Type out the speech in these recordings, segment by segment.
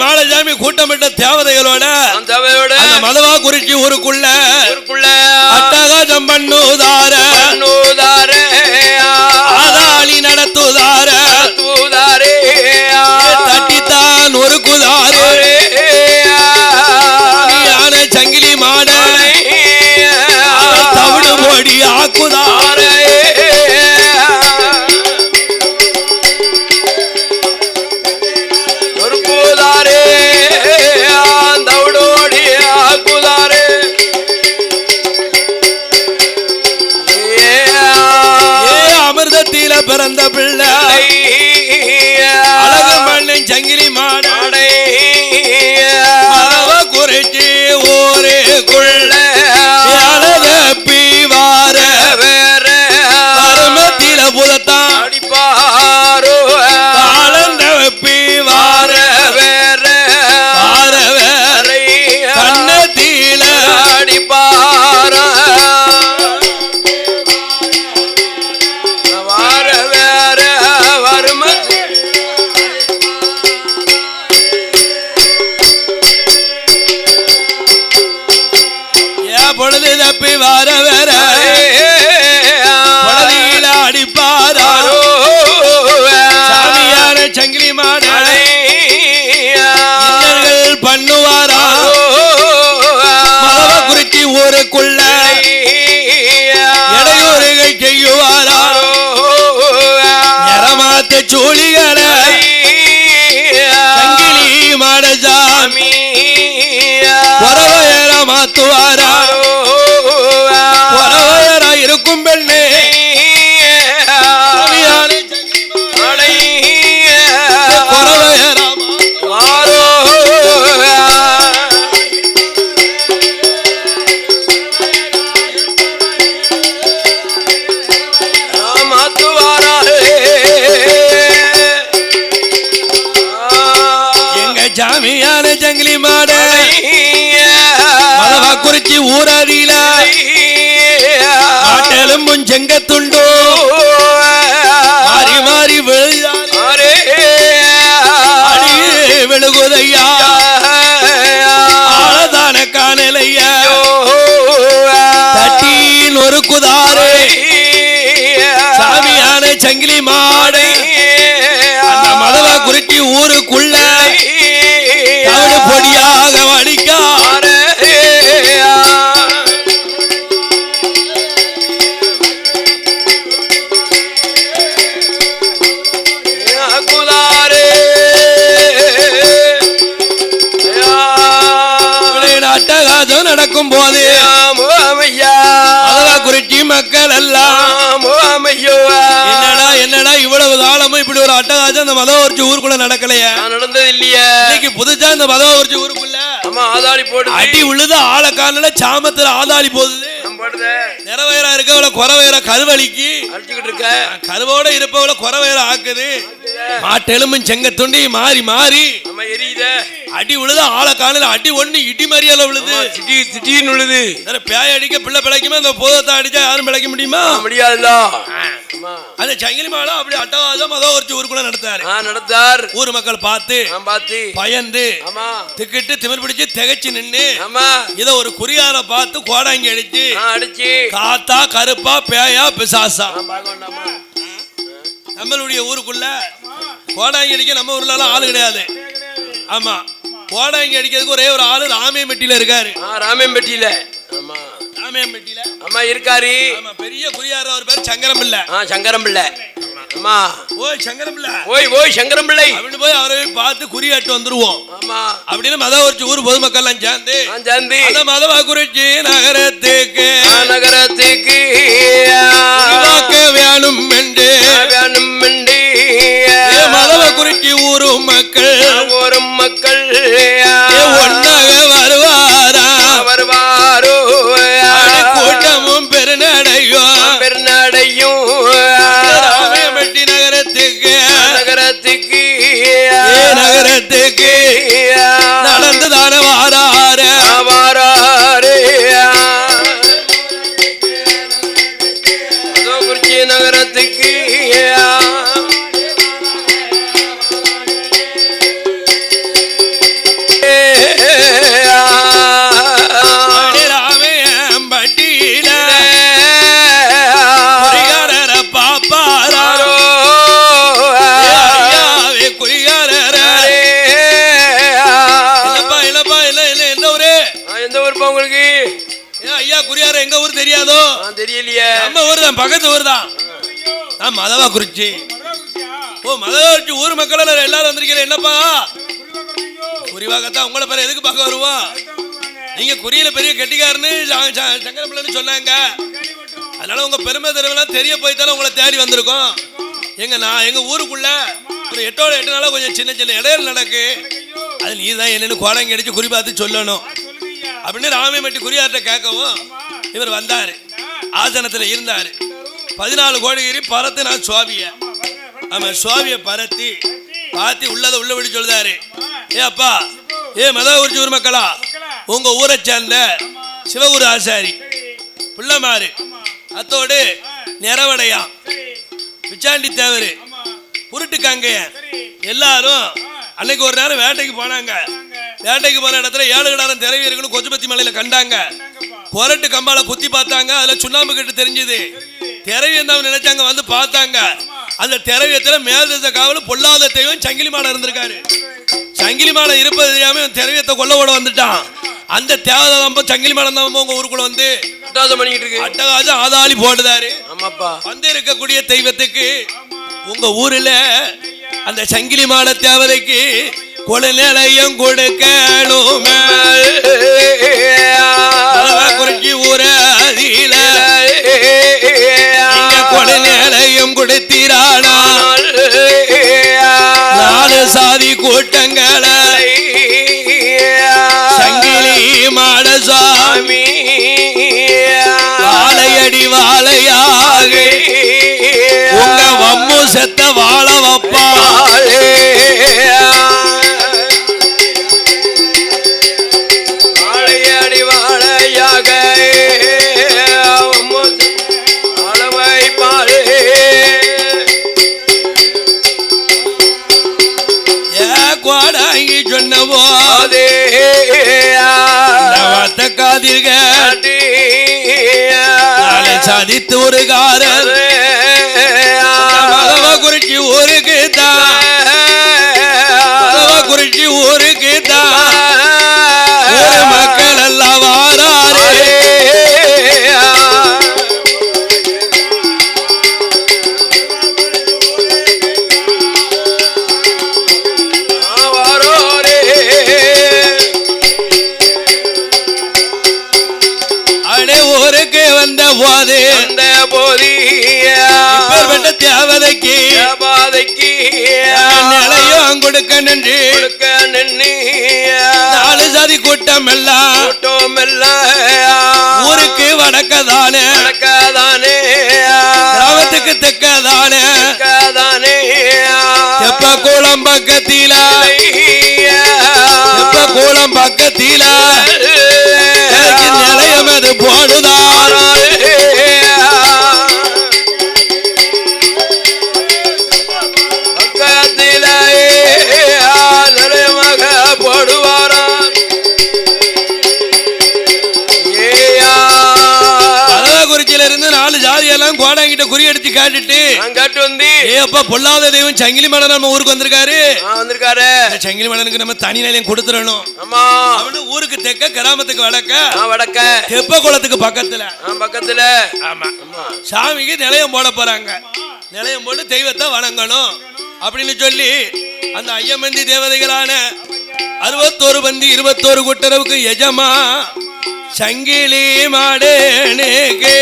மாலசாமி கூட்டமிட்ட தேவதைகளோட தேவையோட மதவா குறிச்சி ஊருக்குள்ள ஊருக்குள்ள அட்டகாசம் பண்ணுதார. நூதாரே ஆதாளி நடத்துதார. தூதாரே தட்டித்தான் ஒரு குதாரே. யான சங்கிலி மாட. தவிடு மோடி ஆக்குதார சாமியான ஜங்கிலி மாட. மதவா குறிச்சி ஊராதியில ஆட்டெலும்பும் செங்கத்துண்டோ. மாறி மாறி விழுதாரி விழுகுதையா. ஆளதான காணலையா தட்டியில் ஒரு குதாரே சாமியான சங்கிலி மாடை. அந்த மதவா குறிச்சி ஊருக்குள்ள. அட்டகாசம் நடக்கும் போது குறிச்சி மக்கள் எல்லாம் என்னடா என்னடா இவ்வளவு காலமும் இப்படி ஒரு அட்டகாசம் இந்த மதவரிச்சி ஊருக்குள்ள நடக்கலையா? நடந்தது இல்லையே இன்னைக்கு இந்த மதவரிச்சி ஊருக்குள்ள. ஆதாளி போடுது. அடி உள்ளது ஆளை காணல சாமத்துல ஆதாளி போகுது நிறவயரா இருக்கவள குறவயர கருவலிக்கு அடிச்சுக்கிட்டு இருக்க. கருவோட இருப்பவள குறவயர ஆக்குது. மாட்டெலும்பும் செங்கத்துண்டி மாறி மாறி. அடி விழுது ஆளை காணல அடி ஒண்ணு இடி மறியல திடீர் திடீர்னு உழுது. பேய் அடிக்க பிள்ளை பிழைக்குமே? அந்த போதத்தை அடிச்சா யாரும் பிழைக்க முடியுமா? முடியாதுல்ல. அந்த சங்கிலி மாலை அப்படி அட்டவாதம் மதம் ஒரு ஊருக்குள்ள நடத்தாரு நடத்தார் ஊர் மக்கள் பார்த்து பாத்தி பயந்து ஆமா. திக்கிட்டு திமிர் பிடிச்சு திகைச்சு நின்னு ஆமா. இத ஒரு குறியார பார்த்து கோடாங்கி அடிச்சு அடிச்சு. காத்தா கருப்பா பேயா பிசாசா. நம்மளுடைய ஊருக்குள்ள கோடாங்கி அடிக்க நம்ம ஊர்ல எல்லாம் ஆளு கிடையாது. ஆமா. கோடாங்கி அடிக்கிறதுக்கு ஒரே ஒரு ஆளு ராமியம்பட்டியில இருக்காரு. ஆ ஆமா ராமியம்பட்டியில அம்மா இருக்காரு. ஆமா பெரிய குறியார ஒரு பேர் சங்கரம் பிள்ளை ஆ சங்கரம் பிள்ளை அம்மா. ஓய் சங்கரம் பிள்ளை ஓய் ஓய் சங்கரம் பிள்ளை அப்படின்னு போய் அவரை பார்த்து குறியாட்டு வந்துருவோம். ஆமா. அப்படின்னு மத ஒரு ஊர் பொதுமக்கள்லாம் சேர்ந்து நான் சேர்ந்து. அந்த மதவா குறிச்சி நகரத்துக்கு நகரத்துக்கு பக்கத்து ஊர் தான் நான் மதவா குறிச்சி ஓ மதவா குறிச்சி ஊர் மக்கள் எல்லாரும் வந்திருக்கீங்க என்னப்பா? குறிவாகத்தான் உங்களை பேர் எதுக்கு பார்க்க வருவோம்? நீங்க குறியில பெரிய கெட்டிக்காரன்னு சங்கரப்பிள்ளைன்னு சொன்னாங்க. அதனால உங்க பெருமை தெருவெல்லாம் தெரிய போய்த்தாலும் உங்களை தேடி வந்திருக்கோம். எங்க நான் எங்க ஊருக்குள்ள ஒரு எட்டோட எட்டு நாளா கொஞ்சம் சின்ன சின்ன இடையில நடக்கு. அது நீ தான் என்னன்னு குழந்தை அடிச்சு குறி பார்த்து சொல்லணும். அப்படின்னு ராமியமட்டி குறியார்ட்ட கேட்கவும் இவர் வந்தாரு. ஆசனத்துல இருந்தாரு. பதினாலு கோடிகிரி பரத்து நான் சுவாபிய ஆமா சுவாமிய பரத்தி பார்த்தி உள்ளத உள்ள விட்டு சொல்லுதாரு ஏ அப்பா ஏ மதகுறிச்சி ஊர் மக்களா உங்க ஊரை சேர்ந்த சிவகுரு ஆசாரி பிள்ளைமாரு அத்தோடு நிறவடையா பிச்சாண்டி தேவரு உருட்டுக்காங்க எல்லாரும் அன்னைக்கு ஒரு நேரம் வேட்டைக்கு போனாங்க. வேட்டைக்கு போன இடத்துல ஏழு கிடாரம் திரவி கொச்சுபத்தி மலையில கண்டாங்க. கொரட்டு கம்பால குத்தி பார்த்தாங்க அதுல சுண்ணாம்பு கட்டு தெரிஞ்சது. திரவி என்ன நினைச்சாங்க வந்து பார்த்தாங்க அந்த திரவியத்துல மேல்தேச காவல் பொல்லாத தெய்வம் சங்கிலி மாடம் இருந்திருக்காரு சங்கிலி மாடம் இருப்பது தெரியாம திரவியத்தை கொல்ல ஓட வந்துட்டான் அந்த தேவதாம்பம் சங்கிலி மாடம் தான் உங்க ஊருக்குள்ள வந்து பண்ணிக்கிட்டு இருக்கு அட்டகாசம் ஆதாளி போடுதாரு ஆமாப்பா வந்து இருக்கக்கூடிய தெய்வத்துக்கு உங்க ஊர்ல அந்த சங்கிலி மாட தேவதைக்கு கொழுநிலையம் கொடுக்கணுமே குறிச்சி ஊரதில கொடுத்தீரானால் நாலு சாதி கூட்ட அடித்து ஒரு காரர் ஊருக்கு வந்த போது இப்பேற்பட்ட தேவதைக்கு. நிலையம் கொடுக்க நின்று. நாலு சாதி கூட்டம் எல்லாம் ஊருக்கு வடக்கதானே. கிராமத்துக்கு தெக்கதானே தெப்ப கூலம் பக்கத்தில. நாலு ஜாதியெல்லாம் கோடாங்கிட்ட குறி அடிச்சு காட்டுட்டு அங்காட்டு வந்து ஏ அப்பா பொல்லாத தெய்வம் சங்கிலி மலன் நம்ம ஊருக்கு வந்திருக்காரு. வந்திருக்காரு. சங்கிலி மலனுக்கு நம்ம தனி நிலையம் கொடுத்துடணும். ஆமா. அவனு ஊருக்கு தெக்க கிராமத்துக்கு வடக்க வடக்க. தெப்ப குளத்துக்கு பக்கத்துல பக்கத்துல. ஆமா. சாமிக்கு நிலையம் போட போறாங்க. நிலையம் போட்டு தெய்வத்தை வணங்கணும். அப்படின்னு சொல்லி அந்த ஐயமந்தி தேவதைகளான அறுபத்தோரு பந்தி இருபத்தோரு கூட்டுறவுக்கு எஜமா சங்கிலி மாடேனுக்கு.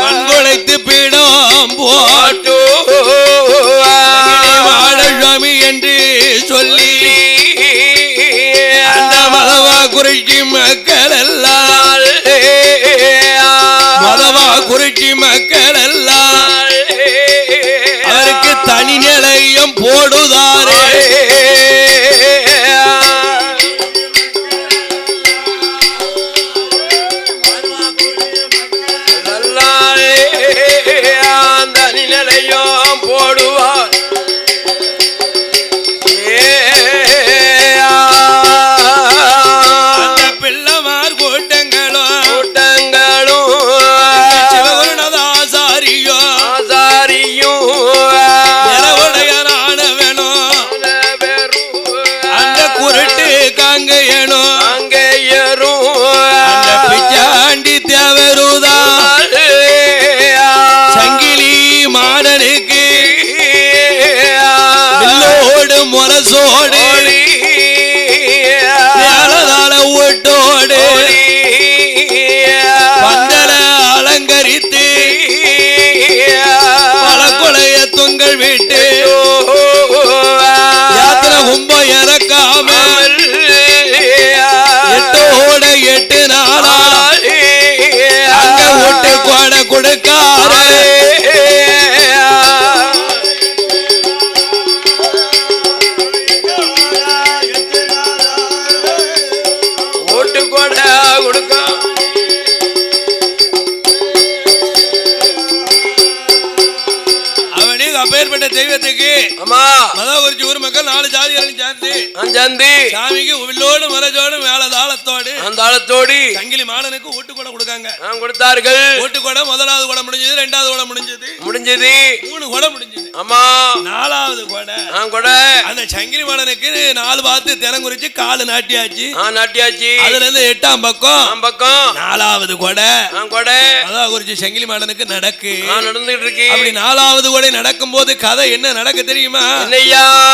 மண்குழைத்து பீடம் போட்டு மாடசாமி சுவாமி என்று சொல்லி அந்த மதவா குறிச்சி மக்கள் அங்க என தெய்வத்துக்கு ஆமா. மதகுறிச்சி ஊர் மக்கள் நாலு ஜாதிகளும் சேர்ந்து அஞ்சாந்தி சாமிக்கு வில்லோடு மரஜோடு மேல தாளத்தோடு அந்த ஆளத்தோடி சங்கிலி மாடனுக்கு ஓட்டு கூட கொடுக்காங்க கொடுத்தார்கள். ஓட்டு கூட முதலாவது கூட முடிஞ்சது ரெண்டாவது கூட முடிஞ்சது. முடிஞ்சது. மூணு கூட முடிஞ்சது. ஆமா. நாலாவது கூட. நான் கூட. அந்த சங்கிலி மாடனுக்கு நாலு பார்த்து தினம் குறிச்சு காலு நாட்டியாச்சு. ஆ நாட்டியாச்சு. அதுல இருந்து எட்டாம் பக்கம். நான் பக்கம். நாலாவது கூட. நான் கூட. அதான் குறிச்சு சங்கிலி மாடனுக்கு நடக்கு. நான் நடந்துட்டு இருக்கேன் அப்படி நாலாவது கூட நடக்கும் போது கதை என்ன நடக்க தெரியுமா? என்னய்யா?